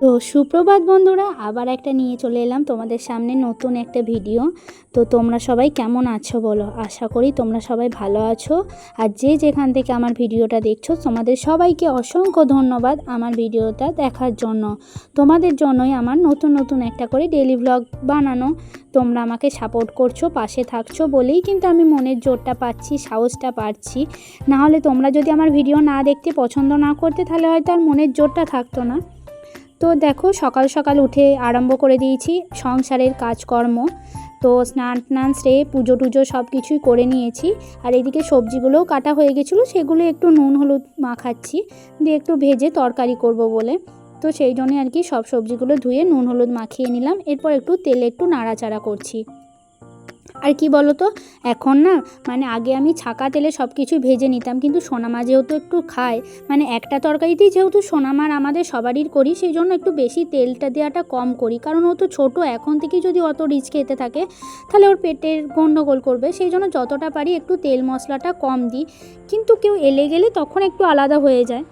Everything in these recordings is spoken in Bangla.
তো সুপ্রভাত বন্ধুরা, আবার একটা নিয়ে চলে এলাম তোমাদের সামনে নতুন একটা ভিডিও। তো তোমরা সবাই কেমন আছো বলো? আশা করি তোমরা সবাই ভালো আছো। আর যে যেখান থেকে আমার ভিডিওটা দেখছ, তোমাদের সবাইকে অসংখ্য ধন্যবাদ আমার ভিডিওটা দেখার জন্য। তোমাদের জন্যই আমার নতুন নতুন একটা করে ডেলি ভ্লগ বানানো। তোমরা আমাকে সাপোর্ট করছ, পাশে থাকছো বলেই কিন্তু আমি মনের জোরটা পাচ্ছি, সাহসটা পাচ্ছি। না হলে তোমরা যদি আমার ভিডিও না দেখতে পছন্দ না করতে, তাহলে হয়তো আর মনের জোরটা থাকতো না। তো দেখো সকাল সকাল উঠে আরম্ভ করে দিয়েছি সংসারের কাজকর্ম। তো স্নান টান, সেরে, পুজো টুজো সব কিছুই করে নিয়েছি। আর এদিকে সবজিগুলোও কাটা হয়ে গেছিল, সেগুলো একটু নুন হলুদ মাখাচ্ছি, দিয়ে একটু ভেজে তরকারি করব বলে। তো সেই জন্যে আর কি সব সবজিগুলো ধুয়ে নুন হলুদ মাখিয়ে নিলাম, এরপর একটু তেলে একটু নাড়াচাড়া করছি। আর কি বলো তো এখন না মানে আগে আমি ছাকা তেলে সব কিছু ভেজে নিতাম, কিন্তু সোনামা যেহেতু একটু খায় মানে একটা তরকারিতেই যেহেতু সোনামার আমাদের সবারই করি সেই জন্য একটু বেশি তেলটা দেওয়াটা কম করি, কারণ ও তো ছোটো, এখন থেকেই যদি অত রিচ খেতে থাকে, তাহলে ওর পেটের গণ্ডগোল করবে সেই জন্য যতটা পারি একটু তেল মশলাটা কম দিই, কিন্তু কেউ এলে গেলে তখন একটু আলাদা হয়ে যায়।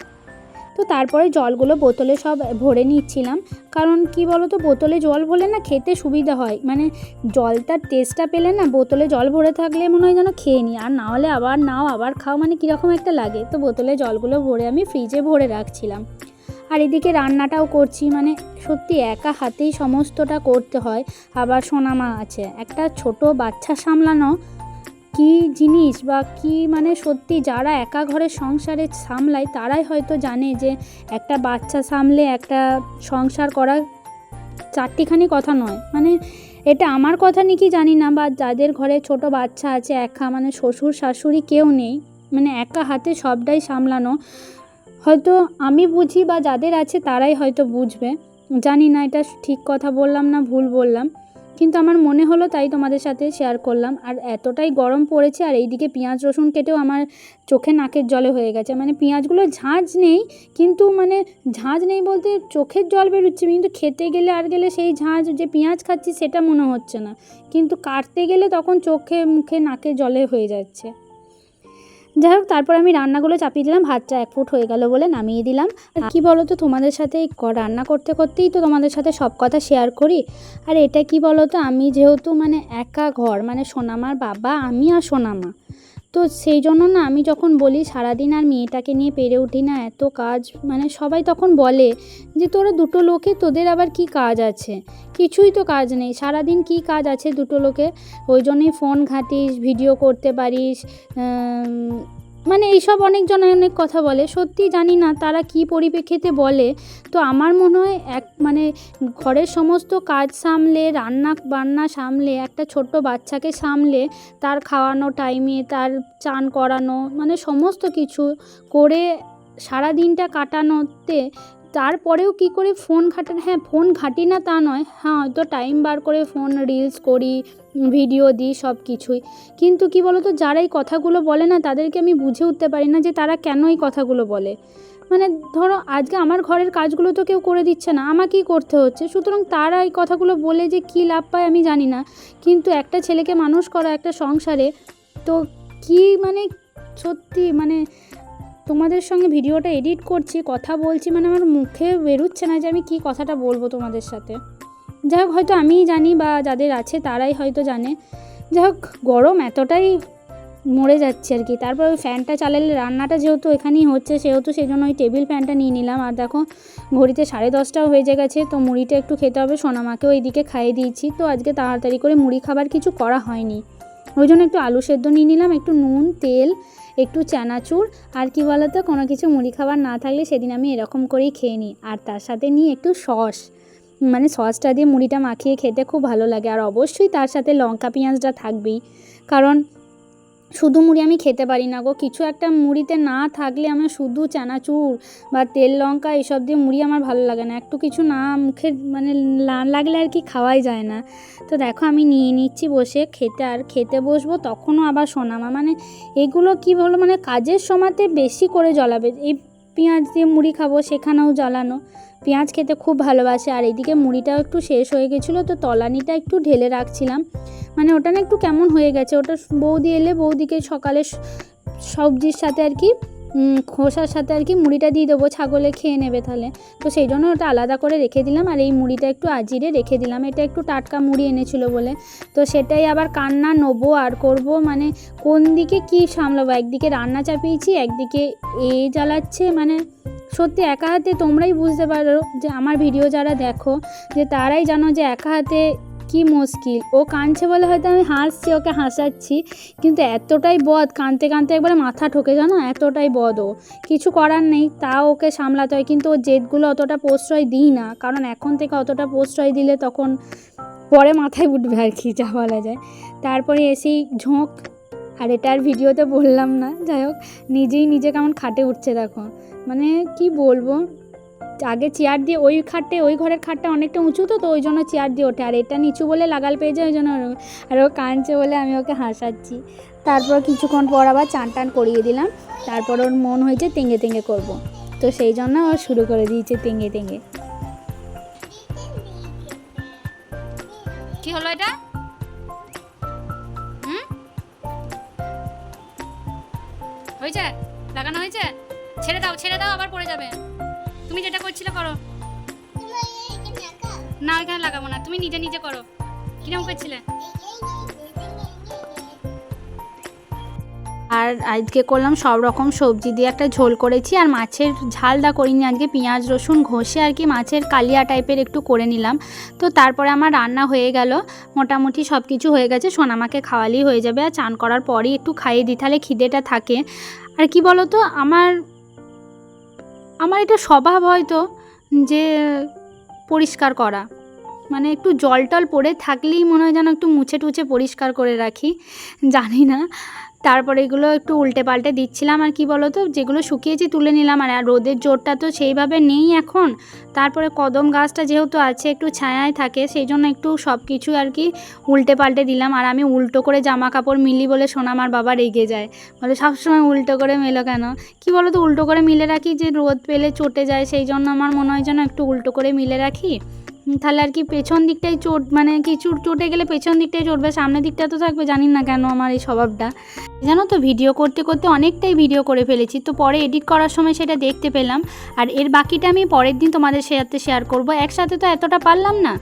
তো তারপরে জলগুলো বোতলে সব ভরে নিচ্ছিলাম। কারণ কি বলো তো বোতলে জল ভরলে না খেতে সুবিধা হয়। মানে জলটার টেস্টটা পেলে না বোতলে জল ভরে থাকলে মনে হয় যেন খেয়ে নিই আর না হলে আবার নাও, আবার খাও মানে কীরকম একটা লাগে। তো বোতলে জলগুলো ভরে আমি ফ্রিজে ভরে রাখছিলাম। আর এদিকে রান্নাটাও করছি। মানে সত্যি একা হাতেই সমস্তটা করতে হয়। আবার সোনামা আছে। একটা ছোট বাচ্চা সামলানো কি জিনিস বা কি মানে সত্যি যারা একা ঘরের সংসারে সামলায়, তারাই হয়তো জানে যে একটা বাচ্চা সামলে একটা সংসার করা চারটিখানি কথা নয়। মানে এটা আমার কথা নাকি জানি না, বা যাদের ঘরে ছোট বাচ্চা আছে, একা মানে শ্বশুর, শাশুড়ি কেউ নেই মানে একা হাতে সবটাই সামলানো, হয়তো আমি বুঝি বা যাদের আছে তারাই হয়তো বুঝবে। জানি না, এটা ঠিক কথা বললাম না ভুল বললাম। কিন্তু আমার মনে হলো তাই তোমাদের সাথে শেয়ার করলাম। আর এতটাই গরম পড়েছে আর এইদিকে পেঁয়াজ, রসুন কেটেও আমার চোখে নাকের জলে হয়ে গেছে। মানে পেঁয়াজগুলো ঝাঁঝ নেই, কিন্তু মানে ঝাঁঝ নেই বলতে চোখের জল বেরোচ্ছে। কিন্তু খেতে গেলে আর গেলে সেই ঝাঁঝ যে পেঁয়াজ খাচ্ছি সেটা মনে হচ্ছে না। কিন্তু কাটতে গেলে তখন চোখে, মুখে, নাকে জলে হয়ে যাচ্ছে। যাই হোক, তারপর আমি রান্নাগুলো চাপিয়ে দিলাম, ভাতটা এক ফুট হয়ে গেল বলে নামিয়ে দিলাম। আর কি বলো তো তোমাদের সাথে রান্না করতে করতেই তো তোমাদের সাথে সব কথা শেয়ার করি। আর এটা কি বলো তো আমি যেহেতু মানে একা ঘর মানে সোনামার বাবা, আমি আর সোনামা। তো সেই জন্য না আমি যখন বলি সারাদিন আর মেয়েটাকে নিয়ে পেরে উঠি না, এত কাজ মানে সবাই তখন বলে যে তোরা দুটো লোকে তোদের আবার কি কাজ আছে? কিছুই তো কাজ নেই, সারাদিন কি কাজ আছে দুটো লোকে ওই জন্যই ফোন ঘাঁটিস ভিডিও করতে পারিস মানে এইসব অনেকজন অনেক কথা বলে। সত্যি জানি না তারা কি পরিপ্রেক্ষিতে বলে। তো আমার মনে হয় এক মানে ঘরের সমস্ত কাজ সামলে, রান্না বান্না সামলে, একটা ছোট্ট বাচ্চাকে সামলে তার খাওয়ানো টাইমে তার চান করানো মানে সমস্ত কিছু করে সারা দিনটা কাটানোতে তারপরেও কি করে ফোন ঘাটান হ্যাঁ ফোন ঘাঁটি না তা নয়। হ্যাঁ হয়তো টাইম বার করে ফোন রিলস করি ভিডিও দিই, সব কিছুই। কিন্তু কি বলতো, যারা এই কথাগুলো বলে না, তাদেরকে আমি বুঝে উঠতে পারি না যে তারা কেন এই কথাগুলো বলে। মানে ধরো, আজকে আমার ঘরের কাজগুলো তো কেউ করে দিচ্ছে না, আমাকেই করতে হচ্ছে। সুতরাং তারা এই কথাগুলো বলে যে কী লাভ পায় আমি জানি না। কিন্তু একটা ছেলেকে মানুষ করা, একটা সংসারে, তো কি মানে সত্যি মানে তোমাদের সঙ্গে ভিডিওটা এডিট করছি, কথা বলছি মানে আমার মুখে বেরোচ্ছে না যে আমি কী কথাটা বলব তোমাদের সাথে। যাই হোক, হয়তো আমিই জানি বা যাদের আছে তারাই হয়তো জানে। যাই হোক, গরম এতটাই মরে যাচ্ছে আর কি। তারপর ওই ফ্যানটা চালালে রান্নাটা যেহেতু এখানেই হচ্ছে, সেহেতু সেই জন্য ওই টেবিল ফ্যানটা নিয়ে নিলাম। আর দেখো, ঘড়িতে সাড়ে দশটাও হয়ে গেছে, তো মুড়িটা একটু খেতে হবে। সোনামাকেও এইদিকে খাইয়ে দিয়েছি। তো আজকে তাড়াতাড়ি করে মুড়ি খাবার কিছু করা হয়নি। ওই জন্য একটু আলু সেদ্ধ নিয়ে নিলাম, একটু নুন, তেল একটু চানাচুর আর কি বলতো, কোনো কিছু মুড়ি খাবার না থাকলে সেদিন আমি এরকম করেই খেয়ে নিই। আর তার সাথে নিই একটু সস। মানে সসটা দিয়ে মুড়িটা মাখিয়ে খেতে খুব ভালো লাগে। আর অবশ্যই তার সাথে লঙ্কা, পেঁয়াজটা থাকবেই। কারণ শুধু মুড়ি আমি খেতে পারি না গো। কিছু একটা মুড়িতে না থাকলে আমার শুধু চানাচুর বা তেল লঙ্কা এসব দিয়ে মুড়ি আমার ভালো লাগে না। একটু কিছু না মুখে মানে লাগলে আর কি খাওয়াই যায় না। তো দেখো আমি নিয়ে নিচ্ছি বসে, খেতে আর খেতে বসবো, তখনও আবার সোনামা। মানে এগুলো কি বলো মানে কাজের সময়তে বেশি করে জ্বলাবে। এই পেঁয়াজ দিয়ে মুড়ি খাব, সেখানেও জ্বালানো। পেঁয়াজ খেতে খুব ভালোবাসে। আর এইদিকে মুড়িটাও একটু শেষ হয়ে গেছিল, তো তলানিটা একটু ঢেলে রাখছিলাম। মানে ওটা না একটু কেমন হয়ে গেছে? ওটা বৌদি এলে বৌদিকে সকালে সবজির সাথে আর কি খোসার সাথে আর কি মুড়িটা দিয়ে দেবো, ছাগলে খেয়ে নেবে তাহলে। তো সেই জন্য ওটা আলাদা করে রেখে দিলাম আর এই মুড়িটা একটু আজিরে রেখে দিলাম। এটা একটু টাটকা মুড়ি এনেছিল বলে। তো সেটাই আবার কান্না নেব আর করব মানে কোন দিকে কি সামলাবো? একদিকে রান্না চাপিয়েছি, একদিকে এ জ্বালাচ্ছে মানে সত্যি একা হাতে তোমরাই বুঝতে পারো যে আমার ভিডিও যারা দেখো, যে তারাই জানো যে একা হাতে কি মুশকিল। ও কাঁদছে বলে হয়তো আমি হাসছি, ওকে হাসাচ্ছি, কিন্তু এতটাই বদ, কাঁদতে কাঁদতে একবারে মাথা ঠকে, জানো? এতটাই বদ ও। কিছু করার নেই, তাও ওকে সামলাতে হয়, কিন্তু ওর জেদগুলো অতটা প্রশ্রয় দিই না, কারণ এখন থেকে অতটা প্রশ্রয় দিলে তখন পরে মাথায় উঠবে আর কি, যা বলা যায়। তারপরে এসেই ঝোঁক, আর এটার ভিডিওতে বললাম না, যাই হোক, নিজেই নিজে কেমন খাটে উঠছে, দেখো। মানে কি বলব? আগে চেয়ার দিয়ে ওই খাটে, ওই ঘরের খাটটা অনেকটা উঁচু তো তো ওই জন্য চেয়ার দিয়ে ওঠে। আর এটা নিচু বলে লাগাল পেয়ে যায় ওই জন্য আর ও কাঁদছে বলে আমি ওকে হাসাচ্ছি। তারপর কিছুক্ষণ পর আবার চান টান করিয়ে দিলাম। তারপর ওর মন হয়েছে তেঙ্গে তেঙ্গে করব। তো সেই জন্য ও শুরু করে দিয়েছে তেঙ্গে তেঙ্গে। কি হলো এটা? হয়েছে? লাগানো হয়েছে? ছেড়ে দাও ছেড়ে দাও, আবার পড়ে যাবে। তুমি যেটা করছিলে করো। না ওইখানে লাগাবো না। তুমি নিজে নিজে করো। কিরম করছিলে? আর আজকে করলাম সব রকম সবজি দিয়ে একটা ঝোল করেছি, আর মাছের ঝালটা করিনি আজকে, পেঁয়াজ, রসুন ঘষে আর কি মাছের কালিয়া টাইপের একটু করে নিলাম। তো তারপরে আমার রান্না হয়ে গেল, মোটামুটি সব কিছু হয়ে গেছে সোনামাকে খাওয়ালেই হয়ে যাবে, আর চান করার পরই একটু খাইয়ে দিই, তাহলে খিদেটা থাকে। আর কি বলো তো আমার আমার এটা স্বভাব হয়তো যে পরিষ্কার করা। মানে একটু জল টল পড়ে থাকলেই মনে হয় যেন একটু মুছে টুছে পরিষ্কার করে রাখি, জানি না। তারপরে এগুলো একটু উল্টে পাল্টে দিচ্ছিলাম আর কি বলো তো যেগুলো শুকিয়েছি তুলে নিলাম আর রোদের জোরটা তো সেইভাবে নেই এখন। তারপরে কদম গাছটা যেহেতু আছে, একটু ছায়ায় থাকে সেই জন্য একটু সব কিছু আর কি উল্টে পাল্টে দিলাম। আর আমি উল্টো করে জামা কাপড় মিলি বলে শোনা আমার বাবা রেগে যায়। বলে সবসময় উল্টো করে মেলো কেন? কি বলো তো উল্টো করে মিলে রাখি যে রোদ পেলে চটে যায় সেই জন্য আমার মনে হয় যেন একটু উল্টো করে মিলে রাখি। তাহলে আর কি পেছন দিকটাই চোট মানে কিছু চোটে গেলে পেছন দিকটাই চটবে সামনের দিকটা তো থাকবে জানি না কেন আমার এই স্বভাবটা। জানো তো, ভিডিও করতে করতে অনেকটাই ভিডিও করে ফেলেছি, তো পরে এডিট করার সময় সেটা দেখতে পেলাম। আর এর বাকিটা আমি পরের দিন তোমাদের সাথে শেয়ার করব, একসাথে তো এতটা পারলাম না।